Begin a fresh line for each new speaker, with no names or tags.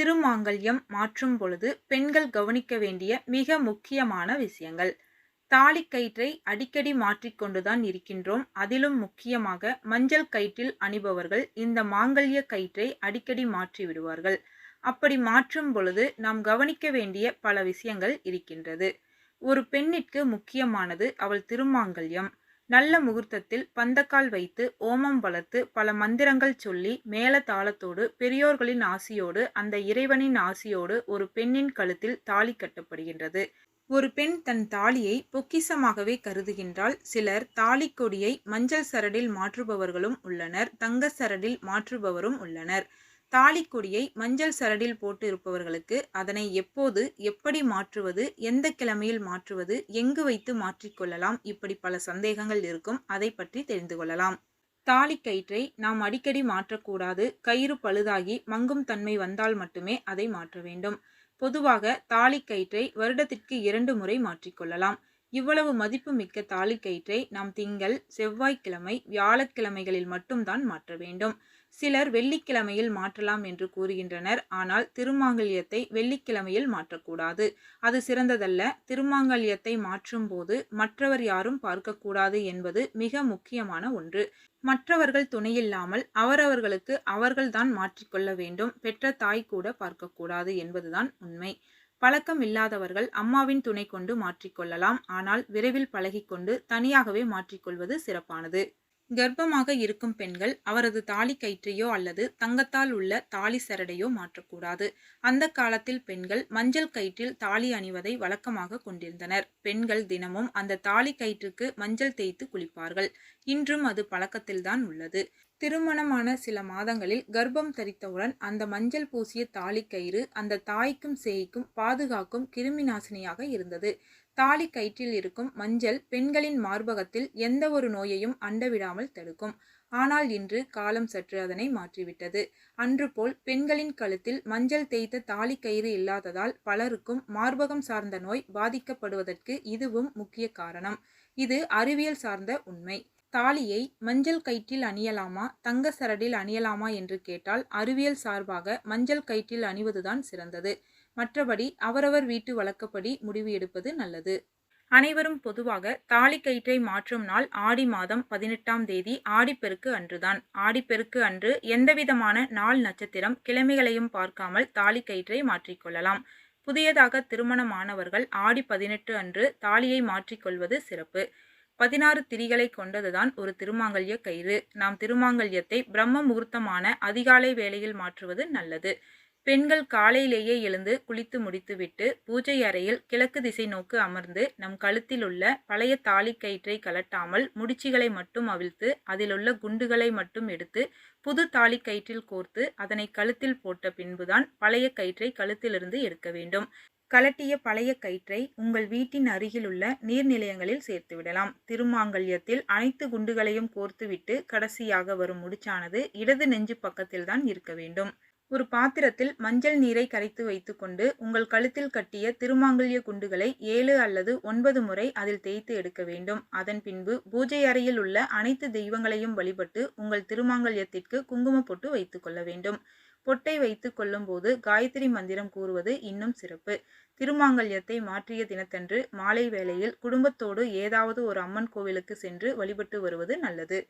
திருமாங்கல்யம் மாற்றும் பொழுது பெண்கள் கவனிக்க வேண்டிய மிக முக்கியமான விஷயங்கள். தாலிக்கயிற்றை அடிக்கடி மாற்றிக்கொண்டுதான் இருக்கின்றோம். அதிலும் முக்கியமாக மஞ்சள் கயிற்றில் அணிபவர்கள் இந்த மாங்கல்ய கயிற்றை அடிக்கடி மாற்றி விடுவார்கள். அப்படி மாற்றும் பொழுது நாம் கவனிக்க வேண்டிய பல விஷயங்கள் இருக்கின்றது. ஒரு பெண்ணிற்கு முக்கியமானது அவள் திருமாங்கல்யம். நல்ல முகூர்த்தத்தில் பந்தக்கால் வைத்து ஓமம் வளர்த்து பல மந்திரங்கள் சொல்லி மேல தாளத்தோடு பெரியோர்களின் ஆசியோடு அந்த இறைவனின் ஆசியோடு ஒரு பெண்ணின் கழுத்தில் தாலி கட்டப்படுகின்றது. ஒரு பெண் தன் தாலியை பொக்கிசமாகவே கருதுகின்றால் சிலர் தாலி கொடியை மஞ்சள் சரடில் மாற்றுபவர்களும் உள்ளனர். தங்க சரடில் மாற்றுபவரும் உள்ளனர். தாலி கொடியை மஞ்சள் சரடில் போட்டு இருப்பவர்களுக்கு அதனை எப்போது எப்படி மாற்றுவது எந்த கிழமையில் மாற்றுவது எங்கு வைத்து மாற்றிக்கொள்ளலாம் இப்படி பல சந்தேகங்கள் இருக்கும். அதை பற்றி தெரிந்து கொள்ளலாம். தாலி கயிற்றை நாம் அடிக்கடி மாற்றக்கூடாது. கயிறு பழுதாகி மங்கும் தன்மை வந்தால் மட்டுமே அதை மாற்ற வேண்டும். பொதுவாக தாலி கயிற்றை வருடத்திற்கு இரண்டு முறை மாற்றிக்கொள்ளலாம் இவ்வளவு மதிப்பு மிக்க தாலி கயிற்றை நாம் திங்கள் செவ்வாய்க்கிழமை வியாழக்கிழமைகளில் மட்டும்தான் மாற்ற வேண்டும். சிலர் வெள்ளிக்கிழமையில் மாற்றலாம் என்று கூறுகின்றனர். ஆனால் திருமாங்கல்யத்தை வெள்ளிக்கிழமையில் மாற்றக்கூடாது. அது சிறந்ததல்ல. திருமாங்கல்யத்தை மாற்றும் போது மற்றவர் யாரும் பார்க்கக்கூடாது என்பது மிக முக்கியமான ஒன்று. மற்றவர்கள் துணையில்லாமல் அவரவர்களுக்கு அவர்கள்தான் மாற்றிக்கொள்ள வேண்டும். பெற்ற தாய் கூட பார்க்கக்கூடாது என்பதுதான் உண்மை. பழக்கம் இல்லாதவர்கள் அம்மாவின் துணை கொண்டு மாற்றிக்கொள்ளலாம் ஆனால் விரைவில் பழகிக்கொண்டு தனியாகவே மாற்றிக்கொள்வது சிறப்பானது. கர்ப்பமாக இருக்கும் பெண்கள் அவரது தாலி கயிற்றையோ அல்லது தங்கத்தால் உள்ள தாலி சரடையோ மாற்றக்கூடாது. அந்த காலத்தில் பெண்கள் மஞ்சள் கயிற்றில் தாலி அணிவதை வழக்கமாக கொண்டிருந்தனர். பெண்கள் தினமும் அந்த தாலி கயிற்றுக்கு மஞ்சள் தேய்த்து குளிப்பார்கள். இன்றும் அது பழக்கத்தில்தான் உள்ளது. திருமணமான சில மாதங்களில் கர்ப்பம் தரித்தவுடன் அந்த மஞ்சள் பூசிய தாலி கயிறு அந்த தாய்க்கும் சேய்க்கும் பாதுகாக்கும் கிருமி நாசினியாக இருந்தது. தாலி கயிற்றில் இருக்கும் மஞ்சள் பெண்களின் மார்பகத்தில் எந்த ஒரு நோயையும் அண்டவிடாமல் தடுக்கும். ஆனால் இன்று காலம் சற்று அதனை மாற்றிவிட்டது. அன்று போல் பெண்களின் கழுத்தில் மஞ்சள் தேய்த்த தாலி கயிறு இல்லாததால் பலருக்கும் மார்பகம் சார்ந்த நோய் பாதிக்கப்படுவதற்கு இதுவும் முக்கிய காரணம். இது அறிவியல் சார்ந்த உண்மை. தாலியை மஞ்சள் கயிற்றில் அணியலாமா தங்க சரடில் அணியலாமா என்று கேட்டால் அறிவியல் சார்பாக மஞ்சள் கயிற்றில் அணிவதுதான் சிறந்தது. மற்றபடி அவரவர் வீட்டு வழக்கப்படி முடிவு எடுப்பது நல்லது. அனைவரும் பொதுவாக தாலி கயிற்றை மாற்றும் நாள் ஆடி மாதம் பதினெட்டாம் தேதி ஆடிப்பெருக்கு அன்றுதான். ஆடிப்பெருக்கு அன்று எந்தவிதமான நாள் நட்சத்திரம் கிழமைகளையும் பார்க்காமல் தாலி கயிற்றை மாற்றிக்கொள்ளலாம் புதியதாக திருமணமானவர்கள் ஆடி பதினெட்டு அன்று தாலியை மாற்றிக்கொள்வது சிறப்பு. பதினாறு திரிகளை கொண்டதுதான் ஒரு திருமாங்கல்ய கயிறு. நாம் திருமாங்கல்யத்தை பிரம்ம முகூர்த்தமான அதிகாலை வேளையில் மாற்றுவது நல்லது. பெண்கள் காலையிலேயே எழுந்து குளித்து முடித்துவிட்டு பூஜை அறையில் கிழக்கு திசை நோக்கு அமர்ந்து நம் கழுத்தில் உள்ள பழைய தாலி கயிற்றை கலட்டாமல் முடிச்சுகளை மட்டும் அவிழ்த்து அதிலுள்ள குண்டுகளை மட்டும் எடுத்து புது தாலி கயிற்றில் கோர்த்து அதனை கழுத்தில் போட்ட பின்புதான் பழைய கயிற்றை கழுத்திலிருந்து எடுக்க வேண்டும். கலட்டிய பழைய கயிற்றை உங்கள் வீட்டின் அருகிலுள்ள நீர்நிலையங்களில் சேர்த்துவிடலாம் திருமாங்கல்யத்தில் அனைத்து குண்டுகளையும் கோர்த்துவிட்டு கடைசியாக வரும் முடிச்சானது இடது நெஞ்சு பக்கத்தில்தான் இருக்க வேண்டும். ஒரு பாத்திரத்தில் மஞ்சள் நீரை கரைத்து வைத்துக்கொண்டு உங்கள் கழுத்தில் கட்டிய திருமாங்கல்ய குண்டுகளை ஏழு அல்லது ஒன்பது முறை அதில் தேய்த்து எடுக்க வேண்டும். அதன் பின்பு பூஜை அறையில் உள்ள அனைத்து தெய்வங்களையும் வழிபட்டு உங்கள் திருமாங்கல்யத்திற்கு குங்கும பொட்டு வைத்துக் கொள்ள வேண்டும். பொட்டை வைத்து கொள்ளும் போது காயத்ரி மந்திரம் கூறுவது இன்னும் சிறப்பு. திருமாங்கல்யத்தை மாற்றிய தினத்தன்று மாலை வேளையில் குடும்பத்தோடு ஏதாவது ஒரு அம்மன் கோவிலுக்கு சென்று வழிபட்டு வருவது நல்லது.